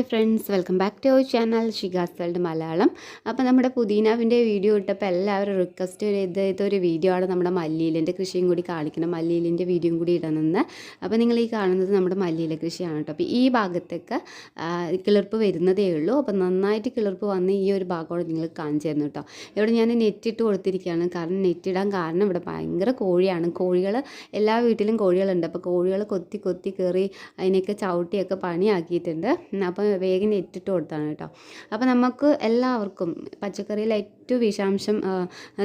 Hi friends welcome back to our channel Shiga's world Malayalam. അപ്പോൾ നമ്മുടെ പുതിനാവിന്റെ video ഇട്ടപ്പോൾ എല്ലാവരും റിക്വസ്റ്റ് ചെയ്ത് ഇതൊരു വീഡിയോ ആണ് നമ്മുടെ മല്ലിയിലിന്റെ കൃഷിയും കൂടി കാണിക്കണം മല്ലിയിലിന്റെ വീഡിയോയും കൂടി ഇടണമെന്ന്. അപ്പോൾ നിങ്ങൾ ഈ കാണുന്നത് നമ്മുടെ മല്ലിയിലെ കൃഷിയാണ് കേട്ടോ. അപ്പോൾ ഈ ഭാഗത്തൊക്കെ കിളിർപ്പ് വരുന്നതേ ഉള്ളൂ. അപ്പോൾ നന്നായിട്ട് കിളിർപ്പ് വന്ന് ഈ ഒരു ഭാഗമാണ് നിങ്ങൾ കാണിച്ചു തരുന്നു കേട്ടോ. ഇവിടെ ഞാൻ നെറ്റ് ഇട്ട് കൊടുത്തിരിക്കുകയാണ്. കാരണം നെറ്റ് ഇടാൻ കാരണം ഇവിടെ ഭയങ്കര കോഴിയാണ്. കോഴികൾ എല്ലാ വീട്ടിലും കോഴികളുണ്ട്. അപ്പോൾ കോഴികൾ കൊത്തി കൊത്തി കയറി അതിനെയൊക്കെ ചവിട്ടിയൊക്കെ പണിയാക്കിയിട്ടുണ്ട്. അപ്പം വേഗം ഇറ്റിട്ട് കൊടുത്താണ് കേട്ടോ. അപ്പോൾ നമുക്ക് എല്ലാവർക്കും പച്ചക്കറിയിൽ ഏറ്റവും വിഷാംശം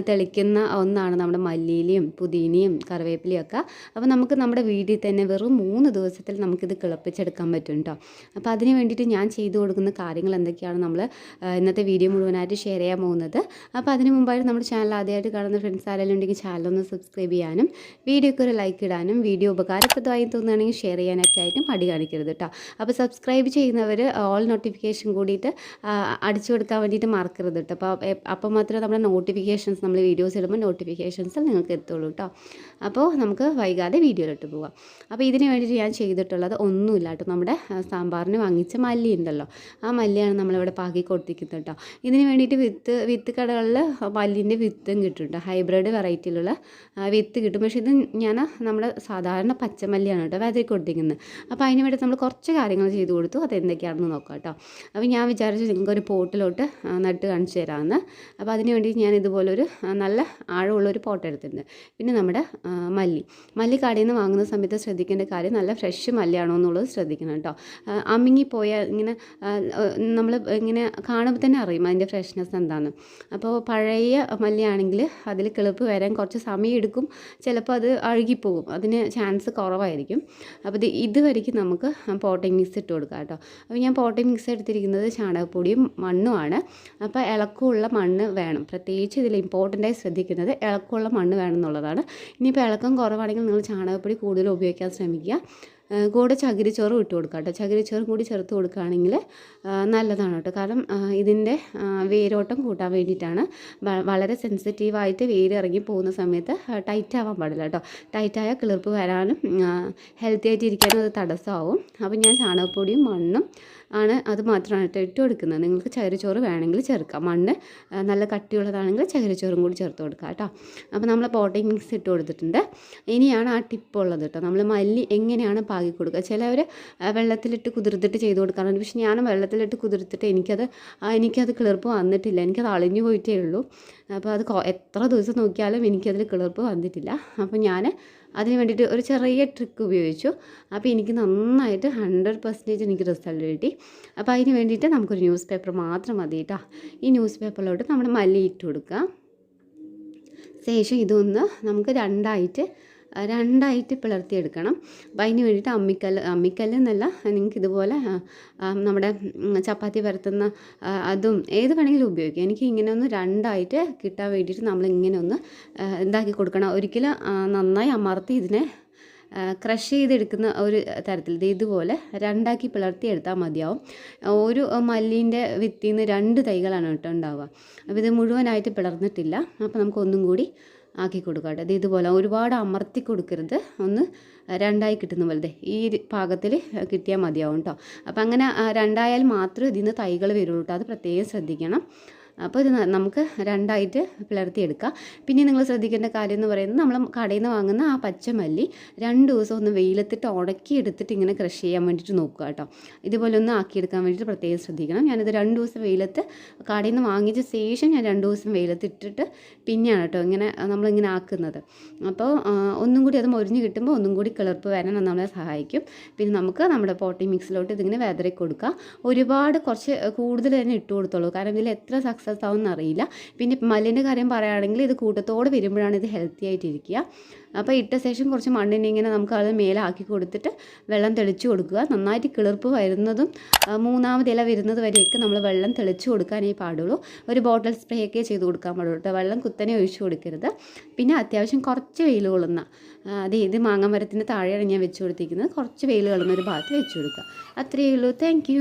തെളിക്കുന്ന ഒന്നാണ് നമ്മുടെ മല്ലിയിലയും പുതിനയും കറിവേപ്പിലയും ഒക്കെ. അപ്പോൾ നമുക്ക് നമ്മുടെ വീട്ടിൽ തന്നെ വെറും മൂന്ന് ദിവസത്തിൽ നമുക്കിത് കിളപ്പിച്ചെടുക്കാൻ പറ്റും കേട്ടോ അപ്പോൾ അതിന് വേണ്ടിയിട്ട് ഞാൻ ചെയ്തു കൊടുക്കുന്ന കാര്യങ്ങൾ എന്തൊക്കെയാണ് നമ്മൾ ഇന്നത്തെ വീഡിയോ മുഴുവനായിട്ട് ഷെയർ ചെയ്യാൻ പോകുന്നത്. അപ്പോൾ അതിന് മുമ്പായിട്ട് നമ്മുടെ ചാനൽ ആദ്യമായിട്ട് കാണുന്ന ഫ്രണ്ട്സ് ആരെങ്കിലും ഉണ്ടെങ്കിൽ ചാനൽ ഒന്ന് സബ്സ്ക്രൈബ് ചെയ്യാനും വീഡിയോക്ക് ഒരു ലൈക്ക് ഇടാനും വീഡിയോ ഉപകാരപ്രദമായി തോന്നുകയാണെങ്കിൽ ഷെയർ ചെയ്യാനൊക്കെ ആയിട്ടും മടി കാണിക്കരുത് കേട്ടോ അപ്പോൾ സബ്സ്ക്രൈബ് ചെയ്യുന്നവർ ഓൾ നോട്ടിഫിക്കേഷൻ കൂടിയിട്ട് അടിച്ചു കൊടുക്കാൻ വേണ്ടിയിട്ട് മറക്കരുത് കേട്ടോ അപ്പോൾ അപ്പോൾ മാത്രമേ നമ്മുടെ നോട്ടിഫിക്കേഷൻസ് നമ്മൾ വീഡിയോസ് ഇടുമ്പോൾ നോട്ടിഫിക്കേഷൻസ് നിങ്ങൾക്ക് എത്തുള്ളൂ കേട്ടോ അപ്പോൾ നമുക്ക് വൈകാതെ വീഡിയോയിലോട്ട് പോവാം. അപ്പോൾ ഇതിന് വേണ്ടിയിട്ട് ഞാൻ ചെയ്തിട്ടുള്ളത് ഒന്നുമില്ല കേട്ടോ നമ്മുടെ സാമ്പാറിന് വാങ്ങിച്ച മല്ലി ഉണ്ടല്ലോ. ആ മല്ലിയാണ് നമ്മളിവിടെ പാകി കൊടുത്തിരിക്കുന്നത് കേട്ടോ ഇതിന് വേണ്ടിയിട്ട് വിത്ത് വിത്ത് കടകളിൽ മല്ലിന്റെ വിത്തും കിട്ടും കേട്ടോ ഹൈബ്രിഡ് വെറൈറ്റിയിലുള്ള വിത്ത് കിട്ടും. പക്ഷേ ഇത് ഞാൻ നമ്മുടെ സാധാരണ പച്ചമല്ലിയാണ് കേട്ടോ വിതറി കൊടുത്തിരിക്കുന്നത്. അപ്പോൾ അതിന് വേണ്ടി നമ്മൾ കുറച്ച് കാര്യങ്ങൾ ചെയ്ത് കൊടുത്തു. അത് എന്തൊക്കെയാണെന്ന് നോക്കാം കേട്ടോ. അപ്പോൾ ഞാൻ വിചാരിച്ചു നിങ്ങൾക്ക് ഒരു പോട്ടിലോട്ട് നട്ട് കാണിച്ചു തരാമെന്ന്. അപ്പോൾ അതിന് വേണ്ടി ഞാൻ ഇതുപോലൊരു നല്ല ആഴമുള്ളൊരു പോട്ട് എടുത്തിട്ടുണ്ട്. പിന്നെ നമ്മുടെ മല്ലി. മല്ലി കടയിൽ നിന്ന് വാങ്ങുന്ന സമയത്ത് ശ്രദ്ധിക്കേണ്ട കാര്യം നല്ല ഫ്രഷ് മല്ലിയാണോ എന്നുള്ളത് ശ്രദ്ധിക്കണം കേട്ടോ. അമ്മിങ്ങിപ്പോയ ഇങ്ങനെ നമ്മൾ ഇങ്ങനെ കാണുമ്പോൾ തന്നെ അറിയും അതിന്റെ ഫ്രഷ്നെസ് എന്താണെന്ന് അപ്പോൾ പഴയ മല്ലിയാണെങ്കിൽ അതിൽ കിളിപ്പ് വരാൻ കുറച്ച് സമയം എടുക്കും. ചിലപ്പോൾ അത് അഴുകിപ്പോകും. അതിന് ചാൻസ് കുറവായിരിക്കും. അപ്പോൾ ഇത് ഇതുവരെയ്ക്കും നമുക്ക് പോട്ടിംഗ് മിക്സ് ഇട്ട് കൊടുക്കാം കേട്ടോ. അപ്പോൾ ഞാൻ പോട്ടി മിക്സ് എടുത്തിരിക്കുന്നത് ചാണകപ്പൊടിയും മണ്ണുമാണ്. അപ്പോൾ ഇളക്കമുള്ള മണ്ണ് വേണം. പ്രത്യേകിച്ച് ഇതിൽ ഇമ്പോർട്ടന്റായി ശ്രദ്ധിക്കുന്നത് ഇളക്കമുള്ള മണ്ണ് വേണം എന്നുള്ളതാണ്. ഇനിയിപ്പോൾ ഇളക്കം കുറവാണെങ്കിൽ നിങ്ങൾ ചാണകപ്പൊടി കൂടുതൽ ഉപയോഗിക്കാൻ ശ്രമിക്കുക. കൂടെ ചകിരിച്ചോറും ഇട്ട് കൊടുക്കുക കേട്ടോ. ചകിരിച്ചോറും കൂടി ചേർത്ത് കൊടുക്കുകയാണെങ്കിൽ നല്ലതാണ് കേട്ടോ. കാരണം ഇതിന്റെ വേരോട്ടം കൂട്ടാൻ വേണ്ടിയിട്ടാണ്. വളരെ സെൻസിറ്റീവായിട്ട് വേര് ഇറങ്ങി പോകുന്ന സമയത്ത് ടൈറ്റ് ആവാൻ പാടില്ല കേട്ടോ. ടൈറ്റായ കിളിർപ്പ് വരാനും ഹെൽത്തി ആയിട്ട് ഇരിക്കാനും അത് തടസ്സമാവും. അപ്പോൾ ഞാൻ ചാണകപ്പൊടിയും മണ്ണും ആണ് അത് മാത്രമാണ് ഇട്ട് കൊടുക്കുന്നത്. നിങ്ങൾക്ക് ചകിരിച്ചോറ് വേണമെങ്കിൽ ചേർക്കാം. മണ്ണ് നല്ല കട്ടിയുള്ളതാണെങ്കിൽ ചകിരിച്ചോറും കൂടി ചേർത്ത് കൊടുക്കാം കേട്ടോ. അപ്പോൾ നമ്മൾ പോട്ടിംഗ് മിക്സ് ഇട്ട് കൊടുത്തിട്ടുണ്ട്. ഇനിയാണ് ആ ടിപ്പ് ഉള്ളത് കേട്ടോ. നമ്മൾ മല്ലി എങ്ങനെയാണ് പാകി കൊടുക്കുക? ചിലവർ വെള്ളത്തിലിട്ട് കുതിർത്തിട്ട് ചെയ്ത് കൊടുക്കാറുണ്ട്. പക്ഷേ ഞാൻ വെള്ളത്തിലിട്ട് കുതിർത്തിട്ട് എനിക്കത് എനിക്കത് കിളിർപ്പ് വന്നിട്ടില്ല. എനിക്കത് അളിഞ്ഞു പോയിട്ടേ ഉള്ളൂ. അപ്പോൾ അത് എത്ര ദിവസം നോക്കിയാലും എനിക്കതിൽ കിളിർപ്പ് വന്നിട്ടില്ല. അപ്പോൾ ഞാൻ അതിന് വേണ്ടിയിട്ട് ഒരു ചെറിയ ട്രിക്ക് ഉപയോഗിച്ചു. അപ്പോൾ എനിക്ക് നന്നായിട്ട് ഹൺഡ്രഡ് പെർസെന്റേജ് എനിക്ക് റിസൾട്ട് കിട്ടി. അപ്പോൾ അതിന് വേണ്ടിയിട്ട് നമുക്കൊരു ന്യൂസ് പേപ്പർ മാത്രം മതി കേട്ടോ ഈ ന്യൂസ് പേപ്പറിലോട്ട് നമ്മൾ മല്ലി ഇട്ട് കൊടുക്കുക ശേഷം ഇതൊന്ന് നമുക്ക് രണ്ടായിട്ട് രണ്ടായിട്ട് പിളർത്തിയെടുക്കണം. അപ്പം അതിന് വേണ്ടിയിട്ട് അമ്മിക്കല്ല് അമ്മിക്കല്ല് എന്നല്ല നിങ്ങൾക്ക് ഇതുപോലെ നമ്മുടെ ചപ്പാത്തി പരത്തുന്ന അതും ഏത് വേണമെങ്കിലും ഉപയോഗിക്കാം. എനിക്ക് ഇങ്ങനെ ഒന്ന് രണ്ടായിട്ട് കിട്ടാൻ വേണ്ടിയിട്ട് നമ്മൾ ഇങ്ങനെ ഒന്ന് ഇതാക്കി കൊടുക്കണം. ഒരിക്കലും നന്നായി അമർത്തി ഇതിനെ ക്രഷ് ചെയ്തെടുക്കുന്ന ഒരു തരത്തിൽ ഇതുപോലെ രണ്ടാക്കി പിളർത്തി എടുത്താൽ മതിയാവും. ഒരു മല്ലീന്റെ വിത്തിൽ നിന്ന് രണ്ട് തൈകളാണ് കേട്ടോ ഉണ്ടാവുക. അപ്പോൾ ഇത് മുഴുവനായിട്ട് പിളർന്നിട്ടില്ല. അപ്പോൾ നമുക്ക് ഒന്നും കൂടി ആക്കി കൊടുക്കുക കേട്ടോ. അത് ഇതുപോലെ ഒരുപാട് അമർത്തി കൊടുക്കരുത്. ഒന്ന് രണ്ടായി കിട്ടുന്ന പോലെ ദേ ഈ പാകത്തിൽ കിട്ടിയാൽ മതിയാവും കേട്ടോ. അപ്പം അങ്ങനെ രണ്ടായാൽ മാത്രമേ ഇതിൽ നിന്ന് തൈകൾ വരുള്ളൂ കേട്ടോ. അത് പ്രത്യേകം ശ്രദ്ധിക്കണം. അപ്പോൾ ഇത് നമുക്ക് രണ്ടായിട്ട് പിളർത്തിയെടുക്കാം. പിന്നെ നിങ്ങൾ ശ്രദ്ധിക്കേണ്ട കാര്യം എന്ന് പറയുന്നത് നമ്മൾ കടയിൽ നിന്ന് വാങ്ങുന്ന ആ പച്ചമല്ലി രണ്ട് ദിവസം ഒന്ന് വെയിലത്തിട്ട് ഉണക്കി എടുത്തിട്ട് ഇങ്ങനെ ക്രഷ് ചെയ്യാൻ വേണ്ടിയിട്ട് നോക്കുക കേട്ടോ. ഇതുപോലെ ഒന്ന് ആക്കിയെടുക്കാൻ വേണ്ടിയിട്ട് പ്രത്യേകം ശ്രദ്ധിക്കണം. ഞാനിത് രണ്ട് ദിവസം വെയിലത്ത് കടയിൽ നിന്ന് വാങ്ങിച്ച ശേഷം ഞാൻ രണ്ട് ദിവസം വെയിലത്തിട്ടിട്ട് പിന്നെയാണ് കേട്ടോ ഇങ്ങനെ നമ്മളിങ്ങനെ ആക്കുന്നത്. അപ്പോൾ ഒന്നും കൂടി അത് മൊരിഞ്ഞ് കിട്ടുമ്പോൾ ഒന്നും കൂടി കിളർപ്പ് വരാൻ നമ്മളെ സഹായിക്കും. പിന്നെ നമുക്ക് നമ്മുടെ പോട്ടി മിക്സിലോട്ട് ഇതിങ്ങനെ വെതറി കൊടുക്കുക ഒരുപാട് കുറച്ച് കൂടുതൽ തന്നെ ഇട്ട് കൊടുത്തോളൂ കാരണം ഇതിൽ എത്ര സക്സസ് ആവുമെന്ന് അറിയില്ല പിന്നെ മല്ലിന്റെ കാര്യം പറയുകയാണെങ്കിൽ ഇത് കൂട്ടത്തോടെ വരുമ്പോഴാണ് ഇത് ഹെൽത്തി ആയിട്ടിരിക്കുക. അപ്പോൾ ഇട്ട ശേഷം കുറച്ച് മണ്ണിനെ ഇങ്ങനെ നമുക്ക് അത് മേലാക്കി കൊടുത്തിട്ട് വെള്ളം തെളിച്ച് കൊടുക്കുക. നന്നായിട്ട് കിളിർപ്പ് വരുന്നതും മൂന്നാമത് ഇല വരുന്നത് വരെയൊക്കെ നമ്മൾ വെള്ളം തെളിച്ച് കൊടുക്കാനേ പാടുള്ളൂ. ഒരു ബോട്ടിൽ സ്പ്രേ ഒക്കെ ചെയ്ത് കൊടുക്കാൻ പാടുള്ളൂ വെള്ളം കുത്തനെ ഒഴിച്ചു കൊടുക്കരുത്. പിന്നെ അത്യാവശ്യം കുറച്ച് വെയിൽ കൊള്ളുന്ന അത് ഇത് മാങ്ങാമരത്തിന്റെ താഴെയാണ് ഞാൻ വെച്ച് കൊടുത്തിരിക്കുന്നത്. കുറച്ച് വെയിൽ കൊള്ളുന്ന ഒരു ഭാഗത്ത് വെച്ച് കൊടുക്കുക. അത്രയേ ഉള്ളൂ. താങ്ക്